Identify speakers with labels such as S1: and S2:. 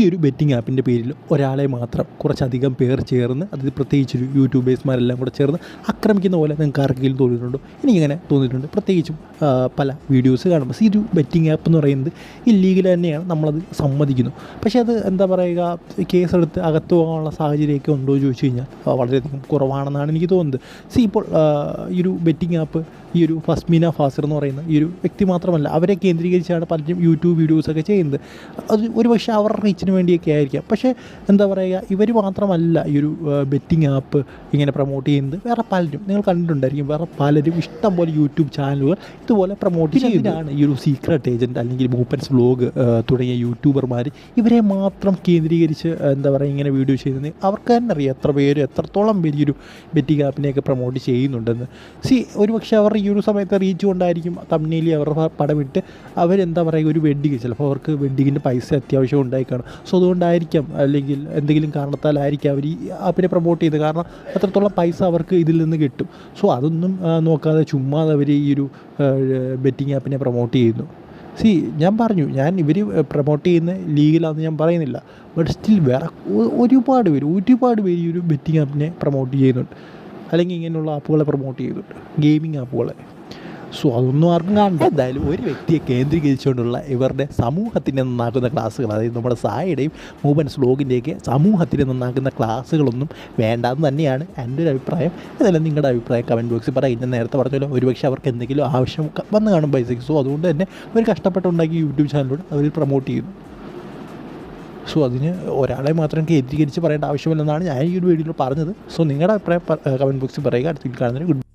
S1: ഈ ഒരു ബെറ്റിംഗ് ആപ്പിന്റെ പേരിൽ ഒരാളെ മാത്രം കുറച്ചധികം പേർ ചേർന്ന് അത് പ്രത്യേകിച്ച് യൂട്യൂബേഴ്സ്മാരെല്ലാം കൂടെ ചേർന്ന് ആക്രമിക്കുന്ന പോലെ നിങ്ങൾക്ക് ആർക്കെങ്കിലും തോന്നിയിട്ടുണ്ടോ? എനിക്കിങ്ങനെ തോന്നിയിട്ടുണ്ട്. പ്രത്യേകിച്ചും പല വീഡിയോസ് കാണുമ്പോൾ. ഈ ഒരു ബെറ്റിംഗ് ആപ്പ് എന്ന് പറയുന്നത് ഇല്ലീഗൽ തന്നെയാണ്. നമ്മളത് സമ്മതിക്കുന്നു. പക്ഷേ അത് എന്താ പറയുക കേസെടുത്ത് അകത്ത് പോകാനുള്ള സാഹചര്യമൊക്കെ ഉണ്ടോ എന്ന് ചോദിച്ചു കഴിഞ്ഞാൽ വളരെയധികം കുറവാണെന്നാണ് എനിക്ക് തോന്നുന്നത്. സി ഇപ്പോൾ ഈ ഒരു ബെറ്റിംഗ് ആപ്പ് ഈ ഒരു ഫസ്മീന ഫാസിർ എന്ന് പറയുന്ന ഈ ഒരു വ്യക്തി മാത്രമല്ല അവരെ കേന്ദ്രീകരിച്ചാണ് പലരും യൂട്യൂബ് വീഡിയോസൊക്കെ ചെയ്യുന്നത്. അത് ഒരു പക്ഷേ അവരുടെ റീച്ചിന് വേണ്ടിയൊക്കെ ആയിരിക്കാം. പക്ഷേ എന്താ പറയുക ഇവർ മാത്രമല്ല ഈ ഒരു ബെറ്റിംഗ് ആപ്പ് ഇങ്ങനെ പ്രൊമോട്ട് ചെയ്യുന്നത്. വേറെ പലരും നിങ്ങൾ കണ്ടിട്ടുണ്ടായിരിക്കും വേറെ പലരും ഇഷ്ടം പോലെ യൂട്യൂബ് ചാനലുകൾ ഇതുപോലെ പ്രൊമോട്ട് ചെയ്യുന്നതാണ് ഈ ഒരു സീക്രട്ട് ഏജന്റ് അല്ലെങ്കിൽ മൂപ്പൻസ് വ്ലോഗ് തുടങ്ങിയ യൂട്യൂബർമാർ ഇവരെ മാത്രം കേന്ദ്രീകരിച്ച് എന്താ പറയുക ഇങ്ങനെ വീഡിയോ ചെയ്യുന്നത്? അവർക്ക് തന്നെ അറിയാം എത്ര പേര് എത്രത്തോളം വലിയൊരു ഈ ഒരു ബെറ്റിംഗ് ആപ്പിനെയൊക്കെ പ്രൊമോട്ട് ചെയ്യുന്നുണ്ടെന്ന്. സി ഒരു പക്ഷേ അവർ ഈ ഒരു സമയത്ത് റീച്ച് കൊണ്ടായിരിക്കും തമ്മിലി അവരുടെ പടമിട്ട് അവരെന്താ പറയുക ഒരു വെഡ്ഡിങ് ചിലപ്പോൾ അവർക്ക് വെഡ്ഡിങ്ങിന്റെ പൈസ അത്യാവശ്യം ഉണ്ടായി സോ അതുകൊണ്ടായിരിക്കാം അല്ലെങ്കിൽ എന്തെങ്കിലും കാരണത്താലായിരിക്കും അവർ ഈ ആപ്പിനെ പ്രൊമോട്ട് ചെയ്തത്. കാരണം അത്രത്തോളം പൈസ അവർക്ക് ഇതിൽ നിന്ന് കിട്ടും. സോ അതൊന്നും നോക്കാതെ ചുമ്മാ അവർ ഈ ഒരു ബെറ്റിംഗ് ആപ്പിനെ പ്രൊമോട്ട് ചെയ്യുന്നു. സി ഞാൻ പറഞ്ഞു ഞാൻ ഇവർ പ്രൊമോട്ട് ചെയ്യുന്ന ലീഗിലാണെന്ന് ഞാൻ പറയുന്നില്ല. ബട്ട് സ്റ്റിൽ വേറെ ഒരുപാട് പേര് ഒരുപാട് പേര് ഈ ഒരു ബെറ്റിംഗ് ആപ്പിനെ പ്രൊമോട്ട് ചെയ്യുന്നുണ്ട്. അല്ലെങ്കിൽ ഇങ്ങനെയുള്ള ആപ്പുകളെ പ്രൊമോട്ട് ചെയ്തിട്ട് ഗെയിമിംഗ് ആപ്പുകളെ. സോ അതൊന്നും ആർക്കും കാണണ്ട. എന്തായാലും ഒരു വ്യക്തിയെ കേന്ദ്രീകരിച്ചുകൊണ്ടുള്ള ഇവരുടെ സമൂഹത്തിനെ നന്നാക്കുന്ന ക്ലാസ്സുകൾ അതായത് നമ്മുടെ സായുടെയും മൂവൻസ് ബ്ലോഗിന്റെയൊക്കെ സമൂഹത്തിനെ നന്നാക്കുന്ന ക്ലാസ്സുകളൊന്നും വേണ്ടാന്ന് തന്നെയാണ് എന്റെ ഒരു അഭിപ്രായം. അതല്ല നിങ്ങളുടെ അഭിപ്രായം കമന്റ് ബോക്സിൽ പറയാം ഞാൻ നേരത്തെ പറഞ്ഞല്ലോ ഒരുപക്ഷെ അവർക്ക് എന്തെങ്കിലും ആവശ്യം വന്ന് കാണും പൈസയ്ക്ക് സോ അതുകൊണ്ട് തന്നെ അവർ കഷ്ടപ്പെട്ടുണ്ടാക്കി യൂട്യൂബ് ചാനലിലൂടെ അവർ പ്രൊമോട്ട് ചെയ്യുന്നു സോ അതിന് ഒരാളെ മാത്രം കേന്ദ്രീകരിച്ച് പറയേണ്ട ആവശ്യമില്ലെന്നാണ് ഞാൻ ഈ ഒരു വീഡിയോയിൽ പറഞ്ഞത്. സോ നിങ്ങളുടെ അഭിപ്രായം കമന്റ് ബോക്സിൽ പറയുക. അടുത്ത കാണുന്നതിന് ഗുഡ്